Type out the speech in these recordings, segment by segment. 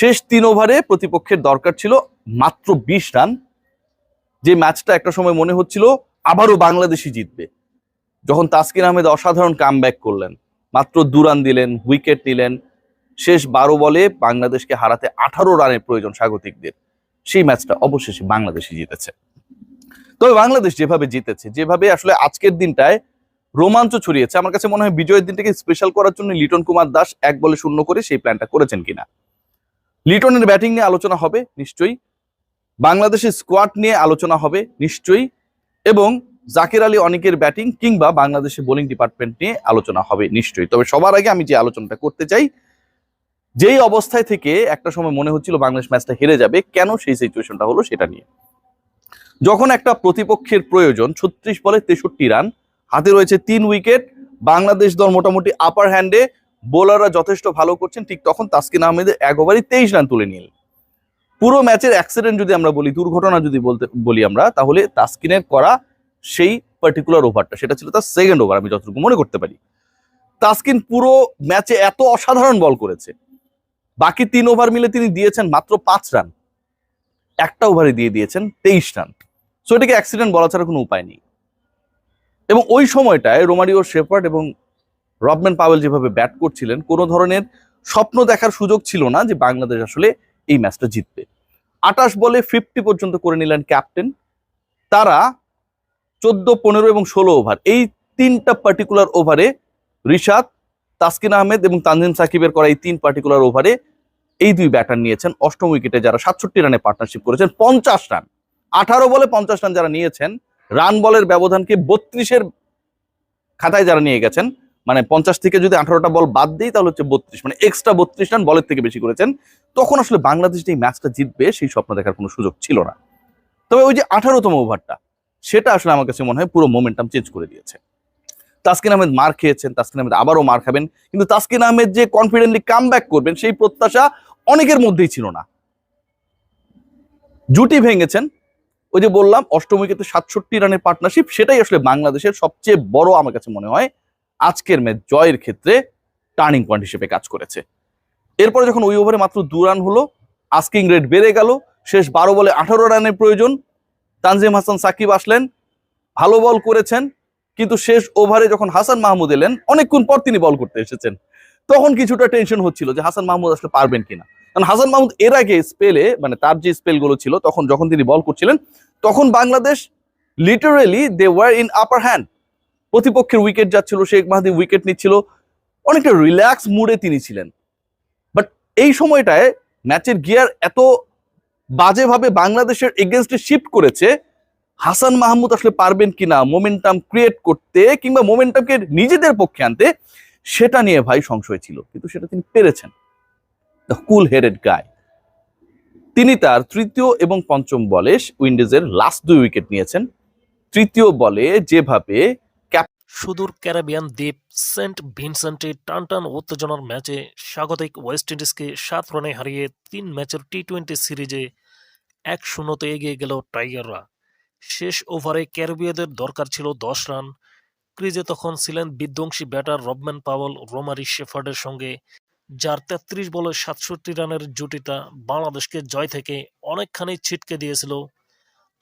শেষ তিন ওভারে প্রতিপক্ষের দরকার ছিল মাত্র বিশ রান। যে ম্যাচটা একটা সময় মনে হচ্ছিল আবারও বাংলাদেশই জিতবে। যখন তাসকিন আহমেদ অসাধারণ কামব্যাক করলেন, মাত্র দু রান দিলেন, উইকেট নিলেন, শেষ বারো বলে বাংলাদেশকে হারাতে আঠারো রানের প্রয়োজন স্বাগতিকদের। সেই ম্যাচটা অবশেষে বাংলাদেশই জিতেছে। তবে বাংলাদেশ যেভাবে জিতেছে, যেভাবে আসলে আজকের দিনটায় রোমাঞ্চ ছড়িয়েছে, আমার কাছে মনে হয় বিজয়ের দিনটাকে স্পেশাল করার জন্য লিটন কুমার দাস এক বলে শূন্য করে সেই প্ল্যানটা করেছেন কিনা। লিটনের ব্যাটিং নিয়ে আলোচনা হবে, নিশ্চয়ই। বাংলাদেশের স্কোয়াড নিয়ে আলোচনা হবে, নিশ্চয়ই। এবং জাকির আলী অনেকের ব্যাটিং কিংবা বাংলাদেশের বোলিং ডিপার্টমেন্ট নিয়ে আলোচনা হবে, নিশ্চয়ই। তবে সবার আগে আমি যে আলোচনাটা করতে চাই, যেই অবস্থায় থেকে একটা সময় মনে হচ্ছিল বাংলাদেশ ম্যাচটা হেরে যাবে, কেন সেই সিচুয়েশনটা হলো সেটা নিয়ে। যখন একটা প্রতিপক্ষের প্রয়োজন, ছত্রিশ বলে তেষট্টি রান, হাতে রয়েছে তিন উইকেট বাংলাদেশ দল মোটামুটি আপার হ্যান্ডে বোলাররা যথেষ্ট ভালো করছেন, ঠিক তখন তাসকিন আহমেদের এক ওভারই তেইশ রান তুলে নিল পুরো ম্যাচের অ্যাক্সিডেন্ট যদি আমরা বলি, দুর্ঘটনা যদি বলতে, বলি আমরা, তাহলে তাসকিনের করা সেই পার্টিকুলার ওভারটা সেটা ছিল তার সেকেন্ড ওভার আমি যতটুকু মনে করতে পারি। তাসকিন পুরো ম্যাচে এত অসাধারণ বল করেছে। বাকি তিন ওভার মিলে তিনি দিয়েছেন মাত্র পাঁচ রান একটা ওভারে দিয়ে দিয়েছেন তেইশ রান সো এটাকে অ্যাক্সিডেন্ট বলা ছাড়া কোনো উপায় নেই। এবং ওই সময়টায় রোমারিও শেপার্ড এবং রবম্যান পাওয়েল যেভাবে ব্যাট করছিলেন, কোনো ধরনের স্বপ্ন দেখার সুযোগ ছিল না যে বাংলাদেশ আসলে এই ম্যাচটা জিতবে। আটাশ বলে ফিফটি পর্যন্ত করে নিলেন ক্যাপ্টেন তারা চোদ্দ, পনেরো এবং ষোলো ওভার এই তিনটা পার্টিকুলার ওভারে রিশাদ, তাসকিন আহমেদ এবং তানজিম সাকিবের করা এই তিন পার্টিকুলার ওভারে এই দুই ব্যাটার নিয়েছেন। অষ্টম উইকেটে যারা সাতষট্টি রানে পার্টনারশিপ করেছেন, পঞ্চাশ রান আঠারো বলে পঞ্চাশ রান যারা নিয়েছেন রান বলের ব্যবধানকে বত্রিশের খাতায় যারা নিয়ে গেছেন মানে পঞ্চাশ থেকে যদি আঠারোটা বল বাদ দিই, তাহলে হচ্ছে বত্রিশ। মানে এক্সট্রা বত্রিশ রান বলের থেকে বেশি করেছেন। তখন আসলে বাংলাদেশ যে ম্যাচটা জিতবে, সেই স্বপ্ন দেখার কোনো সুযোগ ছিল না। তবে ওই যে আঠারোতম ওভারটা, সেটা আসলে আমার কাছে মনে হয় পুরো মোমেন্টাম চেঞ্জ করে দিয়েছে। তাসকিন আহমেদ মার খেয়েছেন, তাসকিন আহমেদ আবারও মার খাবেন। কিন্তু তাসকিন আহমেদ যে কনফিডেন্টলি কাম করবেন, সেই প্রত্যাশা অনেকের মধ্যেই ছিল না। জুটি ভেঙেছেন। ওই যে বললাম, অষ্টম উইকেটে সাতষট্টি রানের পার্টনারশিপ সেটাই আসলে বাংলাদেশের সবচেয়ে বড়, আমার কাছে মনে হয় আজকের ম্যাচ জয়ের ক্ষেত্রে টার্নিং পয়েন্ট হিসেবে কাজ করেছে। এরপরে যখন ওই ওভারে মাত্র দু রান হলো, আস্কিং রেট বেড়ে গেল, শেষ বারো বলে আঠারো রানের প্রয়োজন। তানজিম হাসান, সাকিব আসলেন, ভালো বল করেছেন, কিন্তু শেষ ওভারে যখন হাসান মাহমুদ এলেন, অনেকক্ষণ পর তিনি বল করতে এসেছেন। তখন কিছুটা টেনশন হচ্ছিল যে হাসান মাহমুদ আসলে পারবেন কিনা। কারণ হাসান মাহমুদ এর আগে স্পেলে মানে তার যে স্পেলগুলো ছিল, তখন যখন তিনি বল করছিলেন, তখন Bangladesh literally they were in upper hand প্রতিপক্ষের উইকেট যাচ্ছিল, শেখ মাহাদি উইকেট নিচ্ছিল। অনেকটা রিল্যাক্স মুডে তিনি ছিলেন। বাট এই সময়টায় ম্যাচের গিয়ার এত বাজেভাবে বাংলাদেশের এগেনস্টে শিফট করেছে, হাসান মাহমুদ আসলে পারবেন কিনা মোমেন্টাম ক্রিয়েট করতে কিংবা মোমেন্টামকে নিজেদের পক্ষে আনতে, সেটা নিয়ে ভাই সংশয় ছিল। কিন্তু সেটা তিনি পেরেছেন। দ্য কুল হেডেড গায় তিনি তার তৃতীয় এবং পঞ্চম বলে উইন্ডিজের লাস্ট দুই উইকেট নিয়েছেন। তৃতীয় বলে যেভাবে সুদূর ক্যারাবিয়ান দ্বীপ সেন্ট ভিনসেন্টে টানটান উত্তেজনার ম্যাচে স্বাগতিক ওয়েস্ট ইন্ডিজকে সাত রানে হারিয়ে তিন ম্যাচের টি টোয়েন্টি সিরিজে এক শূন্যতে এগিয়ে গেল টাইগাররা। শেষ ওভারে ক্যারিবীয়দের দরকার ছিল দশ রান। ক্রিজে তখন ছিলেন বিধ্বংসী ব্যাটার রবম্যান পাওয়েল রোমারি শেফার্ডের সঙ্গে, যার তেত্রিশ বলে সাতষট্টি রানের জুটিটা বাংলাদেশকে জয় থেকে অনেকখানি ছিটকে দিয়েছিল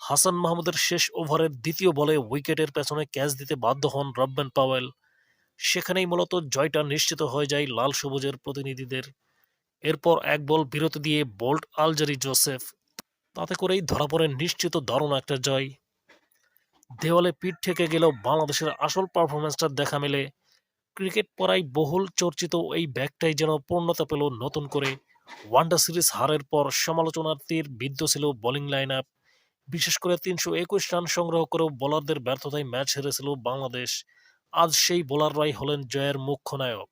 হাসান মাহমুদের শেষ ওভারের দ্বিতীয় বলে উইকেটের পেছনে ক্যাচ দিতে বাধ্য হন রবম্যান পাওয়েল। সেখানেই মূলত জয়টা নিশ্চিত হয়ে যায় লাল সবুজের প্রতিনিধিদের। এরপর এক বল বিরতি দিয়ে বোল্ট আলজারি জোসেফ। তাতে করেই ধরা পড়ে নিশ্চিত দারুণ একটা জয়। দেওয়ালে পিঠ থেকে গেলেও বাংলাদেশের আসল পারফরমেন্সটা দেখা মেলে। ক্রিকেট পড়াই বহুল চর্চিত এই ব্যাগটাই যেন পূর্ণতা পেল নতুন করে। ওয়ানডে সিরিজ হারের পর সমালোচনার তীর বিদ্ধ ছিল বোলিং লাইন আপ বিশেষ করে তিনশো একুশ রান সংগ্রহ করেও বোলারদের ব্যর্থতায় ম্যাচ হেরেছিল বাংলাদেশ। আজ সেই বোলাররাই হলেন জয়ের মুখ্য নায়ক।